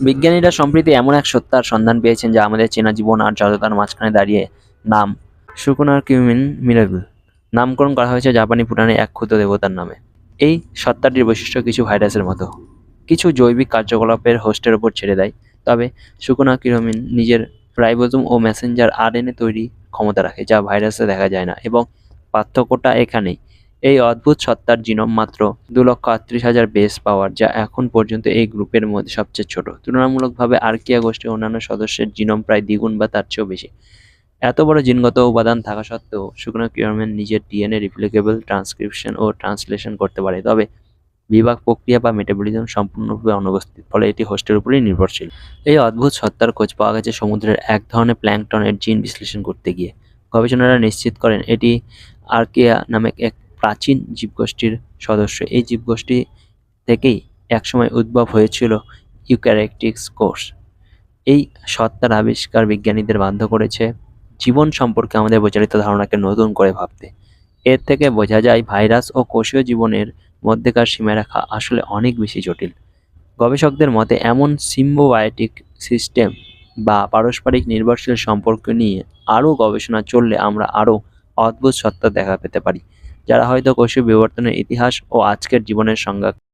বিজ্ঞানীরা সম্প্রতি এমন এক সত্তার সন্ধান পেয়েছেন যা আমাদের চেনা জীবন আর জড়তার মাঝখানে দাঁড়িয়ে নাম সুকুনার কিউমিন মিরাবল নামকরণ করা হয়েছে জাপানি পুরাণে এক ক্ষুদ্র দেবতার নামে। এই সত্তাটির বৈশিষ্ট্য কিছু ভাইরাসের মতো। কিছু জৈবিক কার্যকলাপের হোস্টের ওপর ছেড়ে দেয় তবে সুকুনা কিরোমিন নিজের রাইবোজোম ও মেসেঞ্জার আরএনএ তৈরি ক্ষমতা রাখে যা ভাইরাসে দেখা যায় না এবং পার্থক্যটা এখানেই। এই অদ্ভুত সত্তার জিনোম মাত্র দু লক্ষ আটত্রিশ হাজার বেস পাওয়ার, যা এখন পর্যন্ত এই গ্রুপের মধ্যে সবচেয়ে ছোট। তুলনামূলকভাবে আর্কিয়া গোষ্ঠীর অন্যান্য সদস্যের জিনোম প্রায় দ্বিগুণ বা তার চেয়েও বেশি। এত বড় জিনগত উপাদান থাকা সত্ত্বেও শুকনো কিউরম্যান নিজের ডিএনএ রিপ্লিকেবল ট্রান্সক্রিপশন ও ট্রান্সলেশন করতে পারে। তবে বিভাগ প্রক্রিয়া বা মেটাবলিজম সম্পূর্ণরূপে অনুপস্থিত ফলে এটি হোস্টের উপরেই নির্ভরশীল। এই অদ্ভুত সত্তার খোঁজ পাওয়া গেছে সমুদ্রের এক ধরনের প্ল্যাঙ্কটনের জিন বিশ্লেষণ করতে গিয়ে। গবেষণারা নিশ্চিত করেন, এটি আর্কিয়া নামে এক প্রাচীন জীবগোষ্ঠীর সদস্য। এই জীবগোষ্ঠী থেকেই একসময় উদ্ভব হয়েছিল ইউক্যারেকটিক্স কোর্স এই সত্তার আবিষ্কার বিজ্ঞানীদের বাধ্য করেছে জীবন সম্পর্কে আমাদের প্রচারিত ধারণাকে নতুন করে ভাবতে। এর থেকে বোঝা যায়, ভাইরাস ও কোষীয় জীবনের মধ্যেকার সীমারেখা আসলে অনেক বেশি জটিল। গবেষকদের মতে, এমন সিম্বোবায়োটিক সিস্টেম বা পারস্পরিক নির্ভরশীল সম্পর্ক নিয়ে আরও গবেষণা চললে আমরা আরও অদ্ভুত সত্তা দেখা পেতে পারি। যারা হয়তো কোষীয় বিবর্তনের ইতিহাস ও আজকের জীবনের সংজ্ঞা